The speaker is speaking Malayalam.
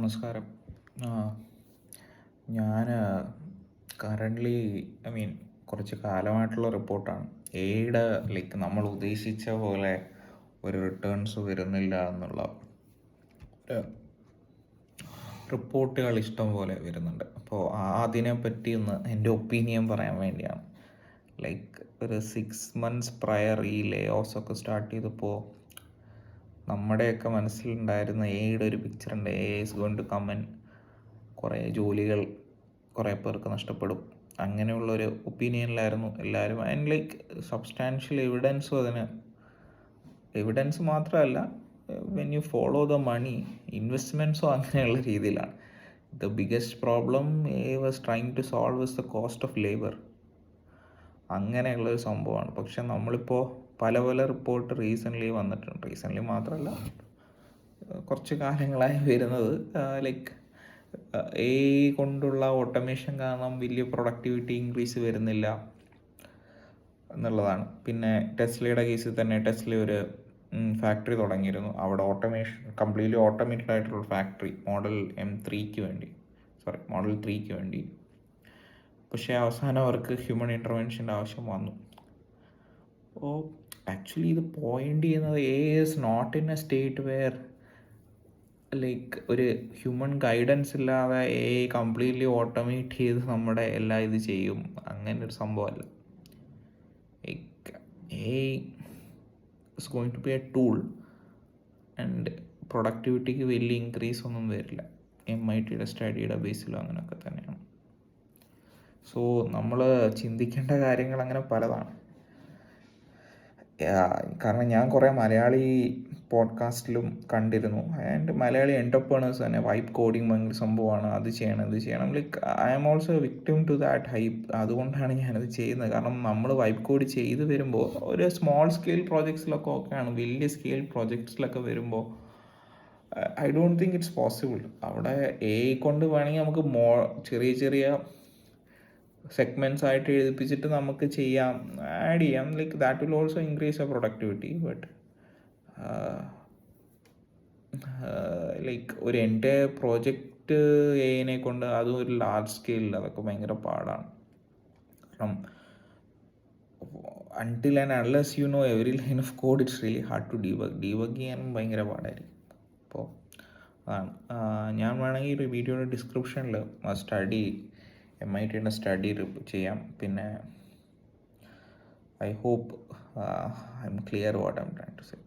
നമസ്കാരം. ഞാൻ കറന്റ്ലി ഐ മീൻ കുറച്ച് കാലമായിട്ടുള്ള റിപ്പോർട്ടാണ്. എയുടെ ലൈക്ക് നമ്മൾ ഉദ്ദേശിച്ച പോലെ ഒരു റിട്ടേൺസ് വരുന്നില്ല എന്നുള്ള റിപ്പോർട്ടുകൾ ഇഷ്ടം പോലെ വരുന്നുണ്ട്. അപ്പോൾ അതിനെപ്പറ്റി ഒന്ന് എന്റെ ഒപ്പീനിയൻ പറയാൻ വേണ്ടിയാണ്. ലൈക്ക് ഒരു സിക്സ് മന്ത്സ് പ്രയർ ഈ ലേ ഓഫ്സ് ഒക്കെ സ്റ്റാർട്ട് ചെയ്തപ്പോൾ നമ്മുടെയൊക്കെ മനസ്സിലുണ്ടായിരുന്ന എയുടെ ഒരു പിക്ചർ ഉണ്ട് AI is going to come in കുറേ ജോലികൾ കുറേ പേർക്ക് നഷ്ടപ്പെടും. അങ്ങനെയുള്ളൊരു ഒപ്പീനിയനിലായിരുന്നു എല്ലാവരും. ആൻഡ് ലൈക്ക് സബ്സ്റ്റാൻഷ്യൽ എവിഡൻസും അതിന് എവിഡൻസ് മാത്രമല്ല when you follow the money ഇൻവെസ്റ്റ്മെന്റ്സും അങ്ങനെയുള്ള രീതിയിലാണ്. The biggest problem AI was trying to solve is the cost of labour അങ്ങനെയുള്ള ഒരു സംഭവമാണ്. പക്ഷെ നമ്മളിപ്പോൾ പല പല റിപ്പോർട്ട് റീസെന്റ്ലി വന്നിട്ടുണ്ട്. റീസെന്റ്ലി മാത്രമല്ല കുറച്ച് കാലങ്ങളായി വരുന്നത്. ലൈക്ക് എ കൊണ്ടുള്ള ഓട്ടോമേഷൻ കാരണം വലിയ പ്രൊഡക്ടിവിറ്റി ഇൻക്രീസ് വരുന്നില്ല എന്നുള്ളതാണ്. പിന്നെ ടെസ്ലയുടെ കേസിൽ തന്നെ ടെസ്ല ഒരു ഫാക്ടറി തുടങ്ങിയിരുന്നു. അവിടെ ഓട്ടോമേഷൻ കംപ്ലീറ്റ്ലി ഓട്ടോമേറ്റഡ് ആയിട്ടുള്ള ഫാക്ടറി മോഡൽ എം ത്രീക്ക് വേണ്ടി. സോറി മോഡൽ ത്രീക്ക് വേണ്ടി. പക്ഷേ അവസാനം അവർക്ക് ഹ്യൂമൻ ഇന്റർവെൻഷന്റെ ആവശ്യം വന്നു. അപ്പോൾ ആക്ച്വലി ഇത് പോയിന്റ് ചെയ്യുന്നത് AI is not in a state where like ഒരു ഹ്യൂമൻ ഗൈഡൻസ് ഇല്ലാതെ എ കംപ്ലീറ്റ്ലി ഓട്ടോമേറ്റ് ചെയ്ത് നമ്മുടെ എല്ലാം ഇത് ചെയ്യും. അങ്ങനെ ഒരു സംഭവമല്ല. AI is going to be a tool and പ്രൊഡക്ടിവിറ്റിക്ക് വലിയ ഇൻക്രീസ് ഒന്നും വരില്ല. എം ഐ ടിയുടെ സ്റ്റഡിയുടെ ബേസിലോ അങ്ങനെയൊക്കെ തന്നെയാണ്. സോ നമ്മൾ ചിന്തിക്കേണ്ട കാര്യങ്ങൾ അങ്ങനെ പലതാണ്. കാരണം ഞാൻ കുറേ മലയാളി പോഡ്കാസ്റ്റിലും കണ്ടിരുന്നു. ആൻഡ് മലയാളി എന്റർപ്രണേഴ്സ് തന്നെ. വൈപ്പ് കോഡിങ് ഭയങ്കര സംഭവമാണ്. അത് ചെയ്യണം ഇത് ചെയ്യണം. Like I am also victim to that hype അതുകൊണ്ടാണ് ഞാനത് ചെയ്യുന്നത്. കാരണം നമ്മൾ വൈപ്പ് കോഡ് ചെയ്ത് വരുമ്പോൾ ഒരു സ്മോൾ സ്കെയിൽ പ്രോജക്ട്സിലൊക്കെ ഓക്കെയാണ് വലിയ സ്കെയിൽ പ്രോജക്ട്സിലൊക്കെ വരുമ്പോൾ I don't think it's possible അവിടെ എ കൊണ്ട് വേണമെങ്കിൽ നമുക്ക് മോ ചെറിയ ചെറിയ സെഗ്മെന്റ്സ് ആയിട്ട് എഴുതിപ്പിച്ചിട്ട് നമുക്ക് ചെയ്യാം. ആഡ് ചെയ്യാം. Like that will also increase a productivity but like ഒരു എന്റെ പ്രോജക്റ്റ് എനെ കൊണ്ട് അതും ഒരു ലാർജ് സ്കെയിലിൽ അതൊക്കെ ഭയങ്കര പാടാണ്. കാരണം until and unless you know every line of code it's really hard to debug debug ചെയ്യാനും ഭയങ്കര പാടായിരിക്കും. അപ്പോൾ അതാണ്. ഞാൻ വേണമെങ്കിൽ ഒരു വീഡിയോയുടെ ഡിസ്ക്രിപ്ഷനിൽ സ്റ്റഡി എം ഐ ടിയുടെ സ്റ്റഡി ചെയ്യാം. പിന്നെ I hope I'm clear what I'm try to say